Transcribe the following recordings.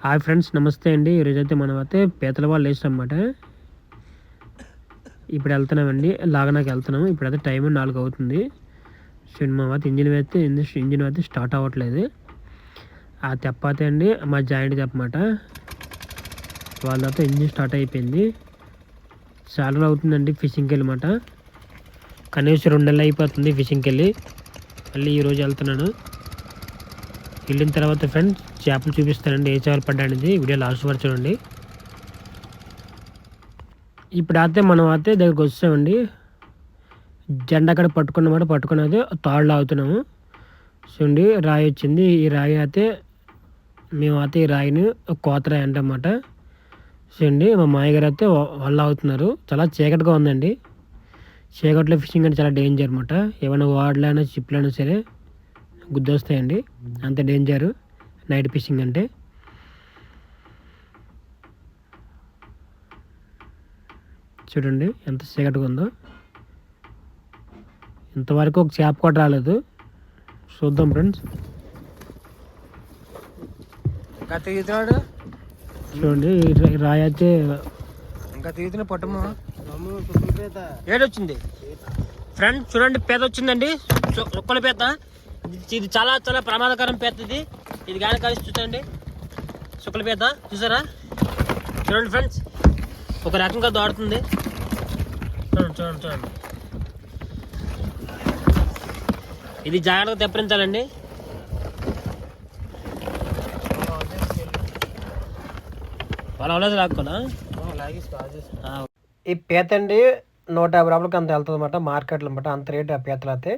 Hi friends నమస్తే అండి. ఈరోజు అయితే మనం అయితే పీతల వాళ్ళు వేసాం ఇప్పుడు వెళ్తున్నామండి. లాగనాకి వెళ్తున్నాము. ఇప్పుడైతే టైం నాలుగు అవుతుంది. సో మా అయితే ఇంజిన్ అయితే ఇంజిన్ అయితే స్టార్ట్ అవ్వట్లేదు. ఆ తెప్ప అయితే అండి మా జాయింట్ తెప్పమాట వాళ్ళతో ఇంజిన్ స్టార్ట్ అయిపోయింది. చాలా అవుతుందండి ఫిషింగ్కి వెళ్ళమాట. కనీసం రెండు నెలలు అయిపోతుంది ఫిషింగ్కి వెళ్ళి. మళ్ళీ ఈరోజు వెళ్తున్నాను. వెళ్ళిన తర్వాత ఫ్రెండ్స్ చేపలు చూపిస్తానండి ఏ చేపలు పడ్డానిది వీడియో లాస్ట్ వరకు చూడండి. ఇప్పుడు అయితే మనం అయితే దగ్గరికి వచ్చామండి జెండా అక్కడ పట్టుకున్నమాట పట్టుకున్నది తాళ్ళు ఆగుతున్నాము చూడండి రాయి వచ్చింది. ఈ రాయి అయితే మేము అయితే ఈ రాయిని కోతరాయి అంటమాట చూడండి మా మాయగారు అయితే వాళ్ళు అవుతున్నారు చాలా చీకటిగా ఉందండి. చీకట్లో ఫిషింగ్ అంటే చాలా డేంజర్ అనమాట ఏమైనా వాడలైనా చిప్లైనా సరే గుద్దొస్తాయండి. అంత డేంజర్. నైట్ ఫిషింగ్ అంటే? చూడండి ఎంత చీకటిగా ఉందో. ఇంతవరకు ఒక చేప కూడా రాలేదు. చూద్దాం ఫ్రెండ్స్. ఇంకా చూడండి ఈ రా- ఈ రాయి అయితే ఇంకా తీగుతున్న పట్టము. ఏడొచ్చింది? ఫ్రెండ్ చూడండి పేద వచ్చిందండి. సుక్కల పేత ఇది- ఇది చాలా చాలా ప్రమాదకరం పేత ఇది. ఇది కానీ కలిసి చూడండి శుక్లపేత పేత చూసారా? చూడండి ఫ్రెండ్స్ ఒక రకంగా దాడుతుంది చూడండి చూడండి చూడండి. ఇది జాగ్రత్తగా తెప్పరించాలండి. వాళ్ళ లాక్కున్నా ఈ పీత అండి నూట యాభై రూపాయలకి అంత వెళ్తుంది అనమాట మార్కెట్లో అనమాట అంత రేటు ఆ పీతలు అయితే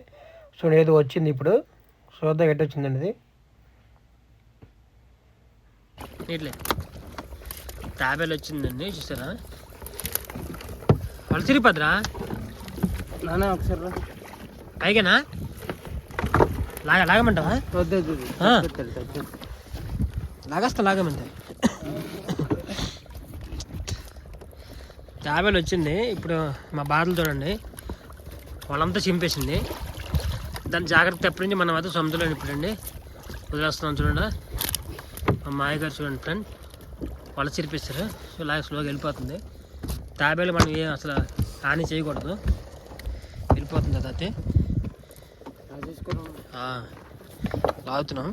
సో ఏదో వచ్చింది ఇప్పుడు. చూద్దాం ఎటు వచ్చిందండి ఇది? ఇట్లే తాబేలు వచ్చిందండి చూసారా? వాళ్ళు తిరిగిపోద్రా నాన్న ఒకసారి రా. పైకేనా? లాగా లాగమంటావా? వద్దు. లాగేస్తా లాగమంటే. తాబేలు వచ్చింది ఇప్పుడు మా బాధలు చూడండి. వాళ్ళంతా చింపేసింది. దాన్ని జాగ్రత్త తెప్పరించి మనం అయితే సొంతలో ఇప్పుడండి. వదిలేస్తున్నాం చూడండి. మాయగారు చూడండి ఫ్రెండ్. వాళ్ళు చిరిపిస్తారు. సో లాగా స్లోగా వెళ్ళిపోతుంది. తాబేలు మనం ఏం అసలు హాని చేయకూడదు. వెళ్ళిపోతుంది అది అయితే లాగుతున్నాం.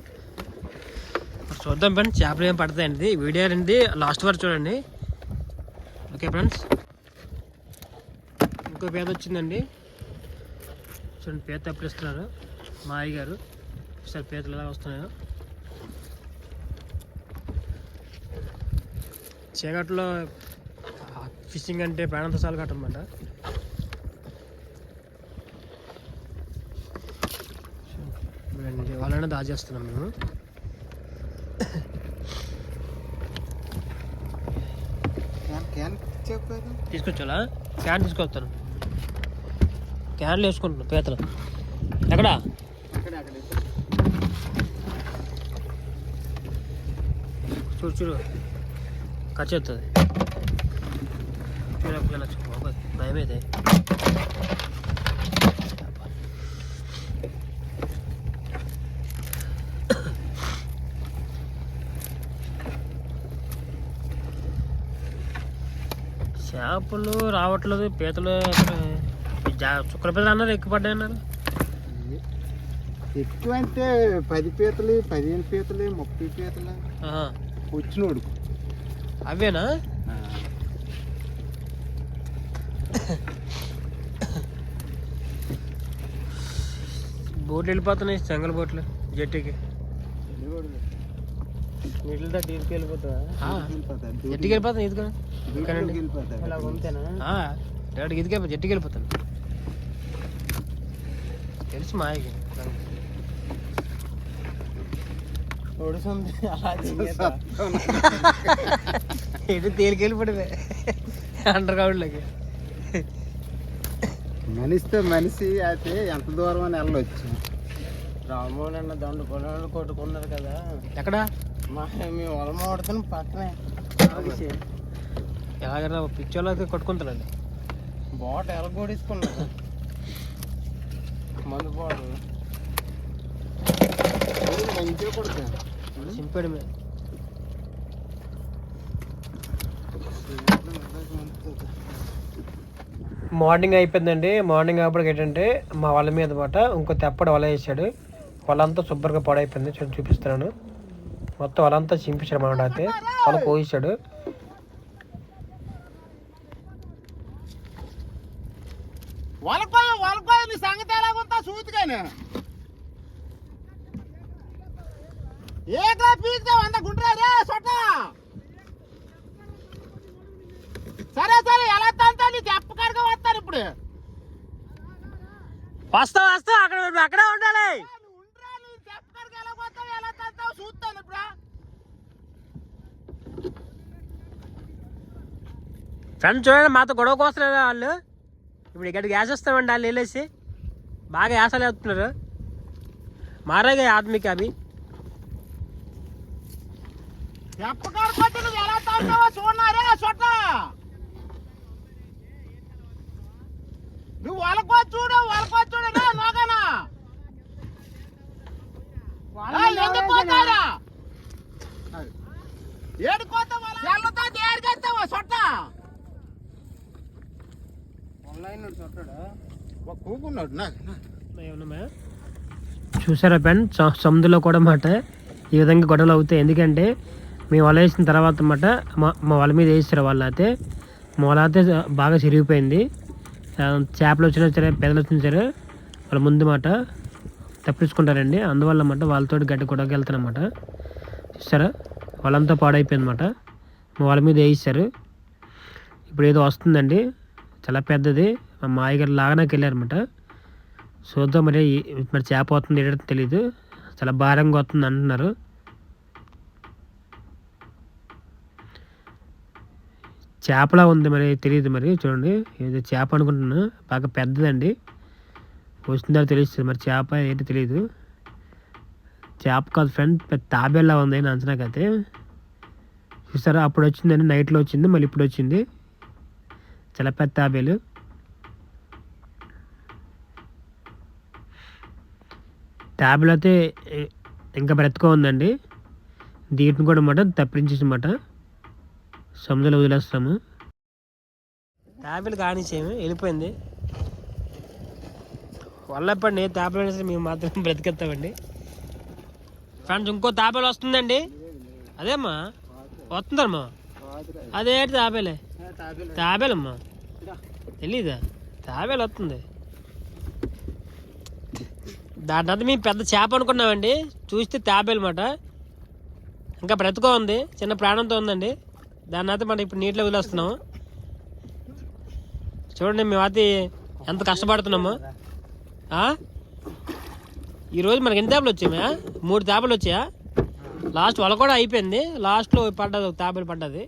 చూద్దాం ఫ్రెండ్స్ చేపలు ఏం పడతాయండి వీడియో అనేది లాస్ట్ వరకు చూడండి. Okay friends? ఇంకో పేద వచ్చిందండి. చూడండి పేద తప్పిస్తున్నారు ఇస్తున్నారు. మా అయ్య గారు. సార్ పేదలు ఎలా వస్తున్నాయో. చీకట్లో ఫిషింగ్ అంటే ప్రాణంతో సాలు కట్టమాట. వాళ్ళనే దాచేస్తున్నాం మేము. తీసుకొచ్చా క్యాన్ తీసుకొస్తాను. క్యాన్లు వేసుకుంటున్నాను పీతలు. ఎక్కడా? చూడు చూడు. ఖర్చు అవుతుంది భయమైతే. చేపలు రావట్లేదు పీతలు ఎక్కడ? జా చుక్కల పీతలు అన్నారు ఎక్కువ పడ్డాయి అన్నారు. ఎక్కువ అంటే పది పీతలు పదిహేను పీతలు ముప్పై పీతలు. ఆహా. అవేనా? బోట్లు వెళ్ళిపోతున్నాయి చెంగల్ బోట్లు జట్టుకి. డీల్కి వెళ్ళిపోతుందా? జట్టుకి వెళ్ళిపోతాను ఇది ఇక్కడండి. ఇదికే జట్టుకి వెళ్ళిపోతాను తెలుసు మాయకి ఒడుస్తుంది అలా ఎటు అండర్ గ్రౌండ్లోకి మనిషితో మనిషి అయితే ఎంత దూరం అని వెళ్ళొచ్చు. రామోహన్ అన్న దండు పొలాలు కొట్టుకున్నారు కదా. ఎక్కడ? మా మేము పొలం ఆడుతున్న పక్కనే. ఎలాగైనా పిచ్చోళ్ళు అయితే కొట్టుకుంటారండి. బాట ఎలగొడేసుకున్నారు మందు బాడు మార్నింగ్ అయిపోయిందండి. మార్నింగ్ అప్పటికి ఏంటంటే మా వల మీద అనమాట ఇంకో తెప్పడు వల వేసాడు. వలంతా శుభ్రంగా పాడైపోయింది. చూడండి చూపిస్తున్నాను. మొత్తం వలంతా చింపించాడు అనమాట అయితే. వాళ్ళు కోసాడు సంగతి ఎలాగుంటా ఏకా పీకితే వంద గుండ్రా రే సొట్ట సరే సరే ఎలా తంతా? నీ తెప్ప కడగా వస్తాను ఇప్పుడు. వస్తా వస్తా అక్కడ అక్కడే ఉండాలి. చూస్తాను ఇప్పుడు. ఫ్రెండ్స్ చూడండి మాతో గొడవ కోస్తున్నారు వాళ్ళు? ఇప్పుడు ఇక్కడికి వేసేస్తామండి వాళ్ళు వెళ్ళేసి. బాగా యాసలు వేస్తున్నారు. మారేగా ఆత్మిక అవి నువ్వు ఎలా నువ్వు వాళ్ళకో చూడు వాళ్ళకో నోగనా. ఎందుకు పోతారా చూసారా పెన్ సముద్రంలో కూడా మాట ఈ విధంగా గొడవలు అవుతాయి. ఎందుకంటే మేము వల వేసిన తర్వాత అన్నమాట మా మా వల మీద వేస్తారు వాళ్ళు అయితే మా వల అయితే బాగా చిరిగిపోయింది. చేపలు వచ్చినా సరే పెదలు వచ్చినా సరే వాళ్ళ ముందు మాట తప్పించుకుంటారండి. అందువల్ల అన్నమాట వాళ్ళతో గడ్డి కూడా వెళ్తారనమాట చూసారా? వాళ్ళంతా పాడైపోయింది అనమాట మా వాళ్ళ మీద వేయిస్తారు ఇప్పుడు ఏదో వస్తుందండి. చాలా పెద్దది. మా మాయగారు లాగనాకి చూద్దాం మరి మరి చేప వస్తుంది ఏంటో తెలియదు చాలా భారంగా వస్తుంది అంటున్నారు. చేపలా ఉంది మరి తెలియదు మరి చూడండి. ఏదో చేప అనుకుంటున్నాను బాగా పెద్దదండి. వస్తుందో తెలుస్తుంది మరి చేప ఏంటో తెలియదు చేప కాదు ఫ్రెండ్ పెద్ద తాబేలా ఉంది నా అంచనాకైతే చూసారా అప్పుడు వచ్చిందండి నైట్లో వచ్చింది మళ్ళీ ఇప్పుడు వచ్చింది. చాలా పెద్ద తాబేలు. తాబేలు అయితే ఇంకా బ్రతక ఉందండి. దీటిని కూడా మాట అన్నమాట. సముద్రంలో వదిలేస్తాము. ట్యాబ్లు కానిచ్చేము వెళ్ళిపోయింది. వల్లప్పండి ట్యాబ్లు అనేసి మేము మాత్రం బ్రతికెత్తామండి ఫ్రెండ్స్ ఇంకో తాబేలు వస్తుందండి. అదేమ్మా? వస్తుందమ్మా? అదేంటి తాబేలే తాపేలమ్మా తెలీదా? తాబేలు వస్తుంది. దాని తర్వాత మేము పెద్ద చేప అనుకున్నామండి. చూస్తే తాబేలు మాట ఇంకా బ్రతుకో ఉంది చిన్న ప్రాణంతో ఉందండి. దాని తర్వాత మనం ఇప్పుడు నీటిలో వదిలేస్తున్నాము చూడండి మేమైతే ఎంత కష్టపడుతున్నాము? ఈరోజు మనకి ఎన్ని చేపలు వచ్చాయా మూడు చేపలు వచ్చాయా? లాస్ట్ వల కూడా అయిపోయింది. లాస్ట్లో పడ్డది ఒక తాబేలు పడ్డది.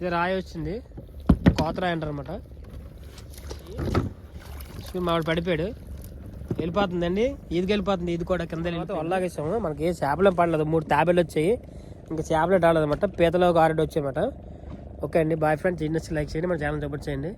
ఇది రాయి వచ్చింది. కోత రాయి అంటారు అనమాట మావాడు పడిపోయాడు. వెళ్ళిపోతుందండి. ఈదికి వెళ్ళిపోతుంది. ఇది కూడా కింద వల్లాగేసాము. మనకి ఏ చేపలు పడలేదు. మూడు తాబేలు వచ్చాయి. ఇంకా చేపలు రాలేదు పీతలో ఒక ఆరెడ్ వచ్చాయన్నమాట. ఓకే అండి బాయ్ ఫ్రెండ్స్ చిన్న లైక్ చేయండి మన ఛానల్ సపోర్ట్ చేయండి.